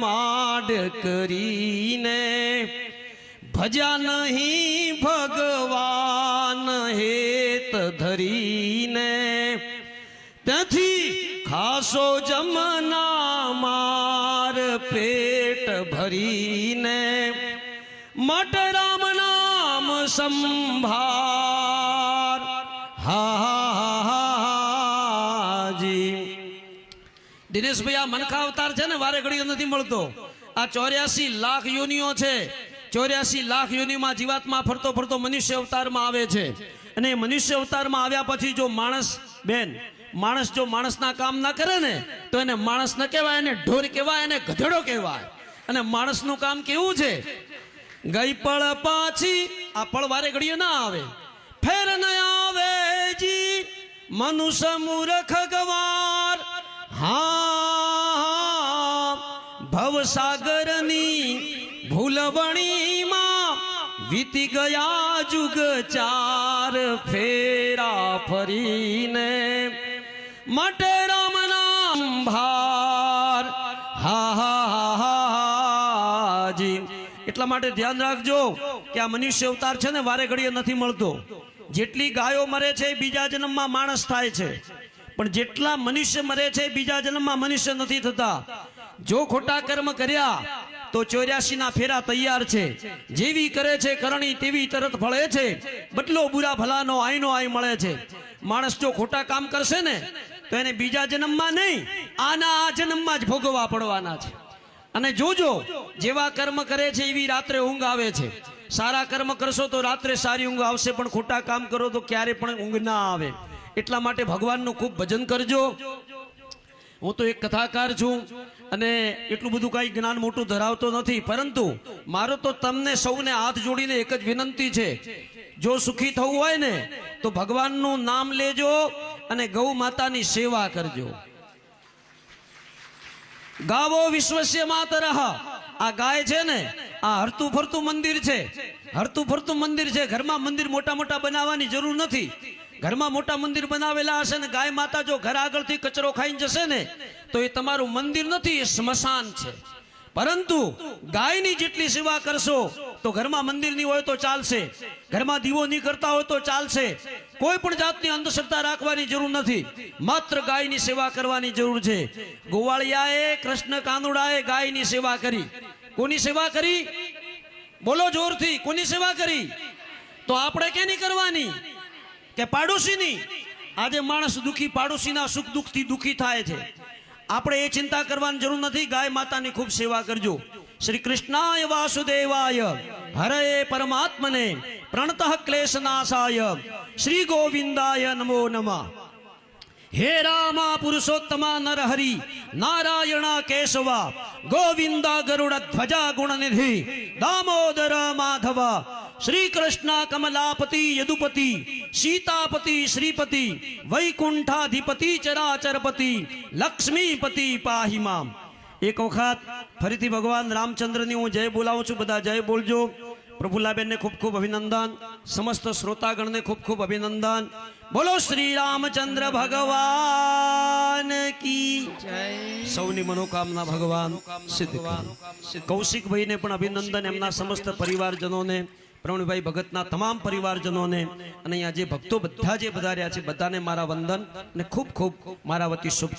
માડ કરીને, ભજા નહીં ભગવાન હેત ધરીને. ત્યાંથી ખાસો જમના માર પેટ ભરીને મટ રામ નામ સંભાર દિનેશભાઈ, આ મનખા અવતાર છે ને, વારે ઘડીએ નથી મળતો. આ ચોર્યાસી લાખ યોનિઓ છે. ચોર્યાસી લાખ યોનિમાં જીવાતમાં ફરતો ફરતો મનુષ્ય અવતારમાં આવે છે. અને મનુષ્ય અવતારમાં આવ્યા પછી જો માણસ, બેન, માણસ જો માણસના કામ ના કરે ને, તો એને માણસ ન કહેવાય, એને ઢોર કહેવાય, એને ગધેડો કહેવાય. અને માણસનું કામ કેવું છે? ગઈ પળ પાછી, આ પળ વારે ઘડીએ ના આવે. ફેર ન આવે જી, મનુષ્ય મૂર્ખ ગવાર હા, ભવસાગરની ભૂલવણીમાં વીતી ગયા જુગ ચાર ફેરા ફરીને. માટે રામ નામ ભાર. હા હા હા હા જી. એટલા માટે ધ્યાન રાખજો કે આ મનુષ્ય અવતાર છે ને વારે ઘડીએ નથી મળતો. જેટલી ગાયો મરે છે બીજા જન્મમાં માણસ થાય છે. પણ જેટલા મનુષ્ય મરે છે, બીજા જન્મમાં મનુષ્ય નથી થતા. જો ખોટા કર્મ કર્યા, તો ચોર્યાસી ના ફેરા તૈયાર છે. જેવી કરે છે કરણી, તેવી તરત ફળે છે. બટલો બુરા ભલાનો આઈનો આઈ મળે છે. માણસ જો ખોટા કામ કરશે ને, તો એને બીજા જન્મમાં નહીં, આના આ જન્મમાં જ ભોગવવા પડવાના છે. અને જોજો, જેવા કર્મ કરે છે, એવી રાત્રે ઊંઘ આવે છે. સારા કર્મ કરશો તો રાત્રે સારી ઊંઘ આવશે, પણ ખોટા કામ કરો તો ક્યારે પણ ઊંઘ ના આવે. એટલા માટે ભગવાનનું ખૂબ ભજન કરજો. હું તો એક કથાકાર છું અને એટલું બધું કાંઈ જ્ઞાન મોટું ધરાવતો નથી, પરંતુ મારો તો તમને સૌને હાથ જોડીને એક જ વિનંતી છે. જો સુખી થવું હોય ને, તો ભગવાનનું નામ લેજો અને ગૌ માતાની સેવા કરજો. ગાવો વિશ્વસ્ય માતર. આ ગાય છે ને, આ હરતું ફરતું મંદિર છે. હરતું ફરતું મંદિર છે. ઘરમાં મંદિર મોટા મોટા બનાવવાની જરૂર નથી. ઘરમાં મોટા મંદિર બનાવેલા હશે ને ગાય માતા જો ઘર આગળથી કચરો ખાઈને જશે ને, તો એ તમારું મંદિર નથી, એ સ્મશાન છે. પરંતુ ગાયની જેટલી સેવા કરશો, તો ઘરમાં મંદિર નહીં હોય તો ચાલશે. ઘરમાં દીવો નહીં કરતા હોય તો ચાલશે. કોઈ પણ જાતની અંધશ્રદ્ધા રાખવાની જરૂર નથી. માત્ર ગાયની સેવા કરવાની જરૂર છે. ગોવાળિયાએ, કૃષ્ણ કાનુડાએ ગાયની સેવા કરી. કોની સેવા કરી? બોલો જોરથી, કોની સેવા કરી? તો આપણે કેની કરવાની? કે પાડોશીની? આજે માણસ દુખી, પાડોશીના સુખ દુઃખથી દુખી થાય છે. આપણે એ ચિંતા કરવાની જરૂર નથી. ગાય માતાની ખૂબ સેવા કરજો. શ્રી કૃષ્ણાય વાસુદેવાય. હરે પરમાત્મને પ્રણતઃ ક્લેશનાશાય શ્રી ગોવિંદાય નમો નમઃ. હે રામા પુરુષોત્તમા નરહરિ, નારાયણા કેશવા, ગોવિંદા ગરુડ ધ્વજા ગુણનિધિ દામોદર માધવ શ્રી કૃષ્ણ કમલાપતિ યદુપતિ સીતાપતિ શ્રીપતિ વૈકુંઠાધિપતિ ચરાચરપતિ લક્ષ્મીપતિ પાહી મામ એક વખત ફરીથી ભગવાન રામચંદ્રની હું જય બોલાવું છું બધા જય બોલજો પ્રફુલ્લાબેનને ખૂબ ખૂબ અભિનંદન સમસ્ત શ્રોતાગણને ખૂબ ખૂબ અભિનંદન બોલો શ્રી રામચંદ્ર ભગવાન કી સૌની મનોકામના ભગવાન સિદ્ધ કૌશિકભાઈને પણ અભિનંદન એમના સમસ્ત પરિવારજનોને પ્રવીણભાઈ ભગતના તમામ પરિવારજનોને અને અહીંયા જે ભક્તો બધા જે પધાર્યા છે, બધાને મારા વંદન અને ખૂબ ખૂબ મારા વતી શુભ